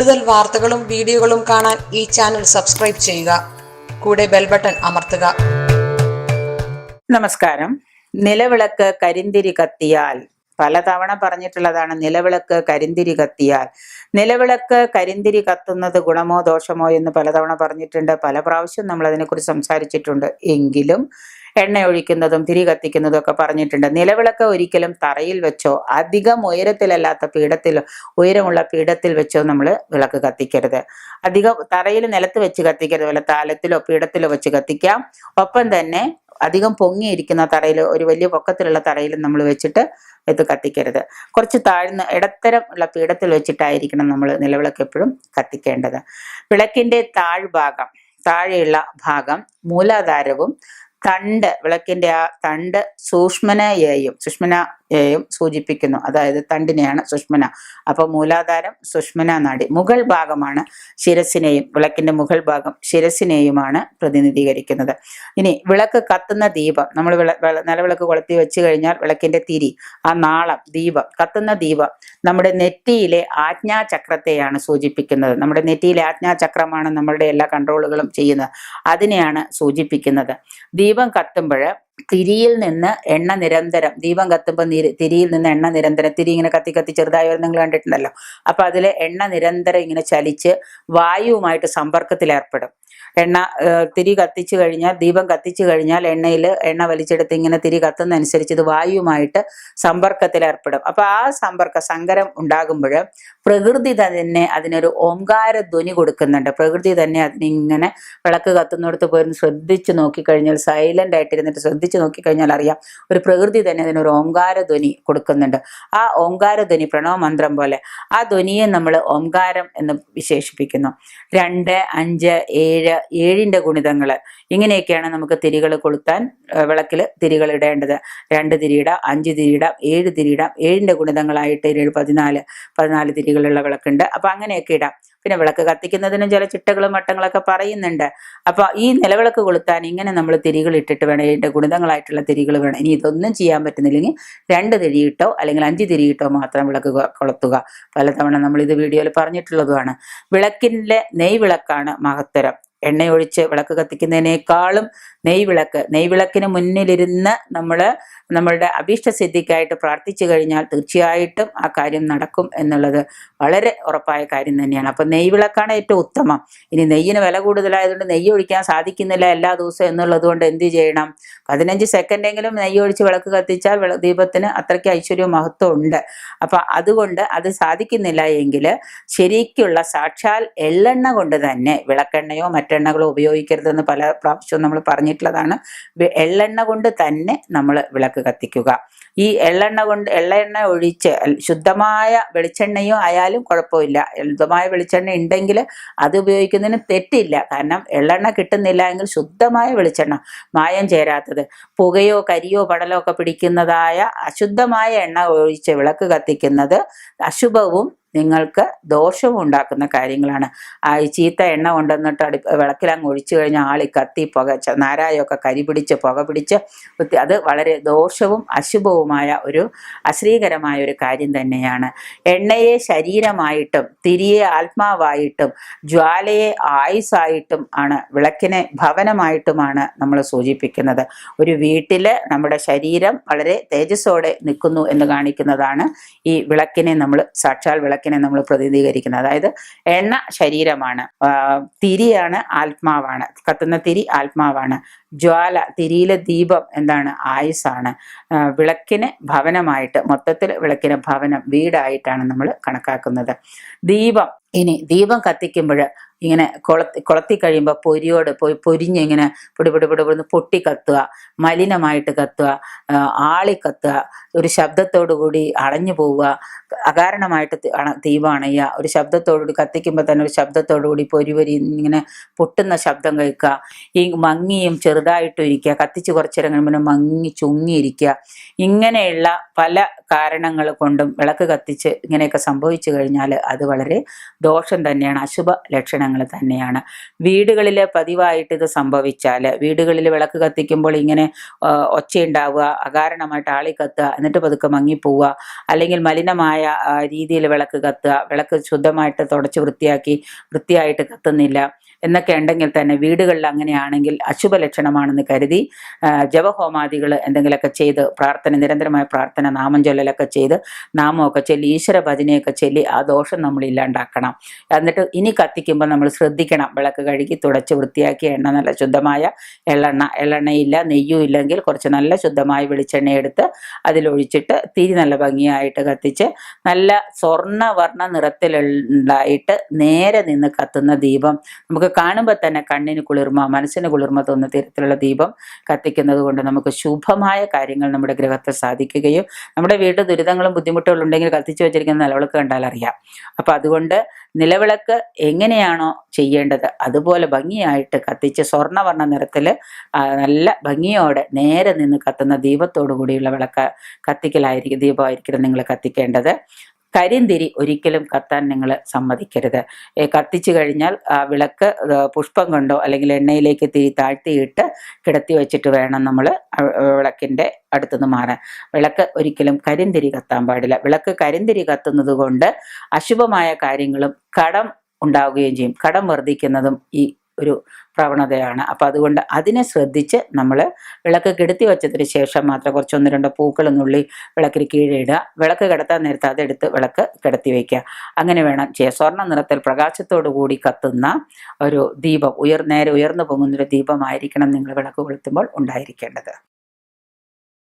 കൂടുതൽ വാർത്തകളും വീഡിയോകളും കാണാൻ ഈ ചാനൽ സബ്സ്ക്രൈബ് ചെയ്യുക. കൂടെ ബെൽ ബട്ടൺ അമർത്തുക. നമസ്കാരം. നിലവിളക്ക് കരിന്തിരി കത്തിയാൽ പലതവണ പറഞ്ഞിട്ടുള്ളതാണ് നിലവിളക്ക് കരിന്തിരി കത്തിയാൽ. നിലവിളക്ക് കരിന്തിരി കത്തുന്നത് ഗുണമോ ദോഷമോ എന്ന് പലതവണ പറഞ്ഞിട്ടുണ്ട്. പല പ്രാവശ്യം നമ്മൾ അതിനെക്കുറിച്ച് സംസാരിച്ചിട്ടുണ്ട്. എങ്കിലും എണ്ണ ഒഴിക്കുന്നതും തിരി കത്തിക്കുന്നതും ഒക്കെ പറഞ്ഞിട്ടുണ്ട്. നിലവിളക്ക് ഒരിക്കലും തറയിൽ വെച്ചോ അധികം ഉയരത്തിലല്ലാത്ത പീഠത്തിലോ ഉയരമുള്ള പീഠത്തിൽ വെച്ചോ നമ്മൾ വിളക്ക് കത്തിക്കരുത്. അധികം തറയിൽ നിലത്ത് വെച്ച് കത്തിക്കരുത്. വല്ല താലത്തിലോ പീഠത്തിലോ വെച്ച് കത്തിക്കാം. ഒപ്പം തന്നെ അധികം പൊങ്ങിയിരിക്കുന്ന തറയിൽ ഒരു വലിയ പൊക്കത്തിലുള്ള തറയിൽ നമ്മൾ വെച്ചിട്ട് ഇത് കത്തിക്കരുത്. കുറച്ച് താഴ്ന്ന ഇടത്തരം ഉള്ള പീഠത്തിൽ വെച്ചിട്ടായിരിക്കണം നമ്മൾ നിലവിളക്ക് എപ്പോഴും കത്തിക്കേണ്ടത്. വിളക്കിന്റെ താഴ്ഭാഗം താഴെയുള്ള ഭാഗം മൂലാധാരവും തണ്ട് വിളക്കിന്റെ ആ തണ്ട് സൂക്ഷ്മനയെയും സുഷ്മനയെയും സൂചിപ്പിക്കുന്നു. അതായത് തണ്ടിനെയാണ് സുഷ്മന. അപ്പൊ മൂലാധാരം സുഷ്മന നാടി. മുകൾ ഭാഗമാണ് ശിരസിനെയും വിളക്കിന്റെ മുകൾ ഭാഗം ശിരസിനെയുമാണ് പ്രതിനിധീകരിക്കുന്നത്. ഇനി വിളക്ക് കത്തുന്ന ദീപം. നമ്മൾ വിള- നിലവിളക്ക് കൊളുത്തി വെച്ച് കഴിഞ്ഞാൽ വിളക്കിന്റെ തിരി ആ നാളം ദീപം കത്തുന്ന ദീപം നമ്മുടെ നെറ്റിയിലെ ആജ്ഞാചക്രത്തെയാണ് സൂചിപ്പിക്കുന്നത്. നമ്മുടെ നെറ്റിയിലെ ആജ്ഞാചക്രമാണ് നമ്മളുടെ എല്ലാ കൺട്രോളുകളും ചെയ്യുന്നത്. അതിനെയാണ് സൂചിപ്പിക്കുന്നത്. ദീപം കത്തുമ്പോൾ തിരിയിൽ നിന്ന് എണ്ണ നിരന്തരം ദീപം കത്തുമ്പോൾ തിരിയിൽ നിന്ന് എണ്ണ നിരന്തരം തിരി ഇങ്ങനെ കത്തി കത്തി ചെറുതായി വരുന്നത് നിങ്ങൾ കണ്ടിട്ടുണ്ടല്ലോ. അപ്പൊ അതിൽ എണ്ണ നിരന്തരം ഇങ്ങനെ ചലിച്ച് വായുവുമായിട്ട് സമ്പർക്കത്തിൽ ഏർപ്പെടും എണ്ണ തിരി കത്തിച്ചു കഴിഞ്ഞാൽ ദീപം കത്തിച്ചു കഴിഞ്ഞാൽ എണ്ണയിൽ എണ്ണ വലിച്ചെടുത്ത് ഇങ്ങനെ തിരി കത്തുന്ന അനുസരിച്ച് ഇത് വായുവുമായിട്ട് സമ്പർക്കത്തിൽ ഏർപ്പെടും. അപ്പൊ ആ സമ്പർക്ക സങ്കരം ഉണ്ടാകുമ്പോൾ പ്രകൃതി തന്നെ അതിനൊരു ഓംകാര ധ്വനി കൊടുക്കുന്നുണ്ട്. പ്രകൃതി തന്നെ അതിനിങ്ങനെ വിളക്ക് കത്തുന്നിടത്ത് പോയിരുന്ന് ശ്രദ്ധിച്ചു നോക്കിക്കഴിഞ്ഞാൽ സൈലന്റ് ആയിട്ടിരുന്നിട്ട് ശ്രദ്ധിച്ചു നോക്കിക്കഴിഞ്ഞാൽ അറിയാം ഒരു പ്രകൃതി തന്നെ അതിനൊരു ഓംകാര ധ്വനി കൊടുക്കുന്നുണ്ട്. ആ ഓംകാര ധ്വനി പ്രണവ മന്ത്രം പോലെ ആ ധ്വനിയെ നമ്മൾ ഓംകാരം എന്ന് വിശേഷിപ്പിക്കുന്നു. രണ്ട് അഞ്ച് ഏഴ് ഏഴിന്റെ ഗുണിതങ്ങൾ ഇങ്ങനെയൊക്കെയാണ് നമുക്ക് തിരികൾ കൊളുത്താൻ വിളക്കിൽ തിരികൾ ഇടേണ്ടത്. രണ്ട് തിരിയിടാം അഞ്ച് തിരിയിടാം ഏഴ് തിരിയിടാം. ഏഴിന്റെ ഗുണിതങ്ങളായിട്ട് ഏഴ് പതിനാല് പതിനാല് തിരികളുള്ള വിളക്കുണ്ട്. അപ്പൊ അങ്ങനെയൊക്കെ ഇടാം. പിന്നെ വിളക്ക് കത്തിക്കുന്നതിനും ചില ചിട്ടകളും വട്ടങ്ങളൊക്കെ പറയുന്നുണ്ട്. അപ്പോൾ ഈ നിലവിളക്ക് കൊളുത്താൻ ഇങ്ങനെ നമ്മൾ തിരികൾ ഇട്ടിട്ട് വേണം ഇതിന്റെ ഗുണിതങ്ങളായിട്ടുള്ള തിരികൾ വേണം. ഇനി ഇതൊന്നും ചെയ്യാൻ പറ്റുന്നില്ലെങ്കിൽ രണ്ട് തിരിയിട്ടോ അല്ലെങ്കിൽ അഞ്ച് തിരിയിട്ടോ മാത്രം വിളക്ക് കൊളുത്തുക. പലതവണ നമ്മൾ ഇത് വീഡിയോയിൽ പറഞ്ഞിട്ടുള്ളതുമാണ്. വിളക്കിന്റെ നെയ്വിളക്കാണ് മഹത്തരം. എണ്ണയൊഴിച്ച് വിളക്ക് കത്തിക്കുന്നതിനേക്കാളും നെയ്വിളക്ക്. നെയ്വിളക്കിന് നെയ് വിളക്കിന് മുന്നിലിരുന്ന് നമ്മൾ നമ്മളുടെ അഭീഷ്ടസിദ്ധിക്കായിട്ട് പ്രാർത്ഥിച്ചു കഴിഞ്ഞാൽ തീർച്ചയായിട്ടും ആ കാര്യം നടക്കും എന്നുള്ളത് വളരെ ഉറപ്പായ കാര്യം തന്നെയാണ്. അപ്പം നെയ് വിളക്കാണ് ഏറ്റവും ഉത്തമം. ഇനി നെയ്യിന് വില കൂടുതലായതുകൊണ്ട് നെയ്യ് ഒഴിക്കാൻ സാധിക്കുന്നില്ല എല്ലാ ദിവസവും എന്നുള്ളത് കൊണ്ട് എന്ത് ചെയ്യണം? പതിനഞ്ച് സെക്കൻഡെങ്കിലും നെയ്യ് ഒഴിച്ച് വിളക്ക് കത്തിച്ചാൽ ദീപത്തിന് അത്രയ്ക്ക് ഐശ്വര്യവും മഹത്വം ഉണ്ട്. അപ്പം അതുകൊണ്ട് അത് സാധിക്കുന്നില്ല എങ്കിൽ ശരിക്കുള്ള സാക്ഷാൽ എള്ളെണ്ണ കൊണ്ട് തന്നെ വിളക്കെണ്ണയോ മറ്റെണ്ണകളോ ഉപയോഗിക്കരുതെന്ന് പല പ്രാവശ്യവും നമ്മൾ പറഞ്ഞിട്ടുള്ളതാണ്. എള്ളെണ്ണ കൊണ്ട് തന്നെ നമ്മൾ വിളക്ക് കത്തിക്കുക. ഈ എള്ളെണ്ണ കൊണ്ട് എള്ളെണ്ണ ഒഴിച്ച് ശുദ്ധമായ വെളിച്ചെണ്ണയോ ആയാലും കുഴപ്പമില്ല. ശുദ്ധമായ വെളിച്ചെണ്ണ ഉണ്ടെങ്കിൽ അത് ഉപയോഗിക്കുന്നതിന് തെറ്റില്ല. കാരണം എള്ളെണ്ണ കിട്ടുന്നില്ല എങ്കിൽ ശുദ്ധമായ വെളിച്ചെണ്ണ മായം ചേരാത്തത്. പുകയോ കരിയോ പടലോ ഒക്കെ പിടിക്കുന്നതായ അശുദ്ധമായ എണ്ണ ഒഴിച്ച് വിളക്ക് കത്തിക്കുന്നത് അശുഭവും നിങ്ങൾക്ക് ദോഷവും ഉണ്ടാക്കുന്ന കാര്യങ്ങളാണ്. ആ ഈ ചീത്ത എണ്ണ കൊണ്ടുവന്നിട്ട് അടുപ്പ് വിളക്കിലങ്ങ് ഒഴിച്ചു കഴിഞ്ഞാൽ ആളി കത്തി പുക നാരായൊക്കെ കരി പിടിച്ച് പുക പിടിച്ച് അത് വളരെ ദോഷവും അശുഭവുമായ ഒരു അശ്രീകരമായ ഒരു കാര്യം തന്നെയാണ്. എണ്ണയെ ശരീരമായിട്ടും തിരിയെ ആത്മാവായിട്ടും ജ്വാലയെ ആയുസായിട്ടും ആണ് വിളക്കിനെ ഭവനമായിട്ടുമാണ് നമ്മൾ സൂചിപ്പിക്കുന്നത്. ഒരു വീട്ടിൽ നമ്മുടെ ശരീരം വളരെ തേജസ്സോടെ നിൽക്കുന്നു എന്ന് കാണിക്കുന്നതാണ് ഈ വിളക്കിനെ നമ്മൾ സാക്ഷാൽ വിളക്കിനെ നമ്മൾ പ്രതിനിധീകരിക്കുന്നത്. അതായത് എണ്ണ ശരീരമാണ്. തിരിയാണ് ആത്മാവാണ്. കത്തുന്ന തിരി ആത്മാവാണ്. ജ്വാല തിരിയിലെ ദീപം എന്താണ്? ആയുസാണ് വിളക്കിന് ഭവനമായിട്ട് മൊത്തത്തിൽ വിളക്കിന് ഭവനം വീടായിട്ടാണ് നമ്മൾ കണക്കാക്കുന്നത്. ദീപം. ഇനി ദീപം കത്തിക്കുമ്പോൾ ഇങ്ങനെ കൊളത്തി കൊളത്തി കഴിയുമ്പോൾ പൊരിയോട് പൊരിഞ്ഞ് ഇങ്ങനെ പൊടി പൊടി പൊടി പൊടി പൊട്ടി കത്തുക. മലിനമായിട്ട് കത്തുക. ആളി കത്തുക. ഒരു ശബ്ദത്തോടു കൂടി അടഞ്ഞു പോവുക. അകാരണമായിട്ട് തി- അണ- ദീപം അണയുക. ഒരു ശബ്ദത്തോടുകൂടി കത്തിക്കുമ്പോൾ തന്നെ ഒരു ശബ്ദത്തോടു കൂടി പൊരി പൊരി ഇങ്ങനെ പൊട്ടുന്ന ശബ്ദം കേൾക്കുക. ഈ മങ്ങിയും ചെറുതായിട്ടും ഇരിക്കുക. കത്തിച്ച് കുറച്ചേരം കഴിയുമ്പോൾ മങ്ങി ചുങ്ങിയിരിക്കുക. ഇങ്ങനെയുള്ള പല കാരണങ്ങൾ കൊണ്ടും വിളക്ക് കത്തിച്ച് ഇങ്ങനെയൊക്കെ സംഭവിച്ചു കഴിഞ്ഞാൽ അത് വളരെ ദോഷം തന്നെയാണ് അശുഭ ലക്ഷണങ്ങൾ തന്നെയാണ്. വീടുകളിൽ പതിവായിട്ട് ഇത് സംഭവിച്ചാൽ വീടുകളിൽ വിളക്ക് കത്തിക്കുമ്പോൾ ഇങ്ങനെ ഒച്ചയുണ്ടാവുക അകാരണമായിട്ട് ആളി കത്തുക എന്നിട്ട് പതുക്കെ മങ്ങിപ്പോവുക അല്ലെങ്കിൽ മലിനമായ രീതിയിൽ വിളക്ക് കത്തുക വിളക്ക് ശുദ്ധമായിട്ട് തുടച്ച് വൃത്തിയാക്കി വൃത്തിയായിട്ട് കത്തുന്നില്ല. എന്നൊക്കെ ഉണ്ടെങ്കിൽ തന്നെ വീടുകളിൽ അങ്ങനെയാണെങ്കിൽ അശുഭ ലക്ഷണമാണെന്ന് കരുതി ജവഹോമാദികൾ എന്തെങ്കിലുമൊക്കെ ചെയ്ത് പ്രാർത്ഥന നിരന്തരമായ പ്രാർത്ഥന നാമം ചൊല്ലലൊക്കെ ചെയ്ത് നാമമൊക്കെ ചൊല്ലി ഈശ്വര ഭജനയൊക്കെ ചൊല്ലി ആ ദോഷം നമ്മൾ ഇല്ലാണ്ടാക്കണം. എന്നിട്ട് ഇനി കത്തിക്കുമ്പോൾ നമ്മൾ ശ്രദ്ധിക്കണം. വിളക്ക് കഴുകി തുടച്ച് വൃത്തിയാക്കി എണ്ണ നല്ല ശുദ്ധമായ എള്ളെണ്ണ എള്ളെണ്ണയില്ല നെയ്യും ഇല്ലെങ്കിൽ കുറച്ച് നല്ല ശുദ്ധമായ വെളിച്ചെണ്ണ എടുത്ത് അതിലൊഴിച്ചിട്ട് തിരി നല്ല ഭംഗിയായിട്ട് കത്തിച്ച് നല്ല സ്വർണവർണ നിറത്തിലുണ്ടായിട്ട് നേരെ നിന്ന് കത്തുന്ന ദീപം നമുക്ക് കാണുമ്പോൾ തന്നെ കണ്ണിന് കുളിർമ മനസ്സിന് കുളിർമ തോന്നുന്ന തരത്തിലുള്ള ദീപം കത്തിക്കുന്നത് കൊണ്ട് നമുക്ക് ശുഭമായ കാര്യങ്ങൾ നമ്മുടെ ഗ്രഹത്തിൽ സാധിക്കുകയും നമ്മുടെ വീട്ടിൽ ദുരിതങ്ങളും ബുദ്ധിമുട്ടുകളും ഉണ്ടെങ്കിൽ കത്തിച്ചു വെച്ചിരിക്കുന്ന നിലവിളക്ക് കണ്ടാൽ അറിയാം. അപ്പം അതുകൊണ്ട് നിലവിളക്ക് എങ്ങനെയാണോ ചെയ്യേണ്ടത് അതുപോലെ ഭംഗിയായിട്ട് കത്തിച്ച് സ്വർണവർണ നിറത്തിൽ നല്ല ഭംഗിയോടെ നേരെ നിന്ന് കത്തുന്ന ദീപത്തോടു കൂടിയുള്ള വിളക്ക് കത്തിക്കലായിരിക്കും ദീപമായിരിക്കണം നിങ്ങൾ കത്തിക്കേണ്ടത്. കരിന്തിരി ഒരിക്കലും കത്താൻ നിങ്ങൾ സമ്മതിക്കരുത്. കത്തിച്ചു കഴിഞ്ഞാൽ ആ വിളക്ക് പുഷ്പം കൊണ്ടോ അല്ലെങ്കിൽ എണ്ണയിലേക്ക് തിരി താഴ്ത്തിയിട്ട് കിടത്തി വെച്ചിട്ട് വേണം നമ്മൾ വിളക്കിന്റെ അടുത്തുനിന്ന് മാറാൻ. വിളക്ക് ഒരിക്കലും കരിന്തിരി കത്താൻ പാടില്ല. വിളക്ക് കരിന്തിരി കത്തുന്നത് കൊണ്ട് അശുഭമായ കാര്യങ്ങളും കടം ഉണ്ടാവുകയും ചെയ്യും. കടം വർദ്ധിക്കുന്നതും ഈ ഒരു പ്രവണതയാണ്. അപ്പം അതുകൊണ്ട് അതിനെ ശ്രദ്ധിച്ച് നമ്മൾ വിളക്ക് കെടുത്തി വെച്ചതിന് ശേഷം മാത്രം കുറച്ച് ഒന്ന് രണ്ടോ പൂക്കൾ നുള്ളി വിളക്കിന് കീഴിടുക വിളക്ക് കിടത്താൻ നേരത്തെ അതെടുത്ത് വിളക്ക് കിടത്തി വയ്ക്കുക. അങ്ങനെ വേണം ചെയ്യുക സ്വർണ നിറത്തിൽ പ്രകാശത്തോടു കൂടി കത്തുന്ന ഒരു ദീപം ഉയർ നേരെ ഉയർന്നു പൊങ്ങുന്നൊരു ദീപമായിരിക്കണം നിങ്ങൾ വിളക്ക് കൊളുത്തുമ്പോൾ ഉണ്ടായിരിക്കേണ്ടത്.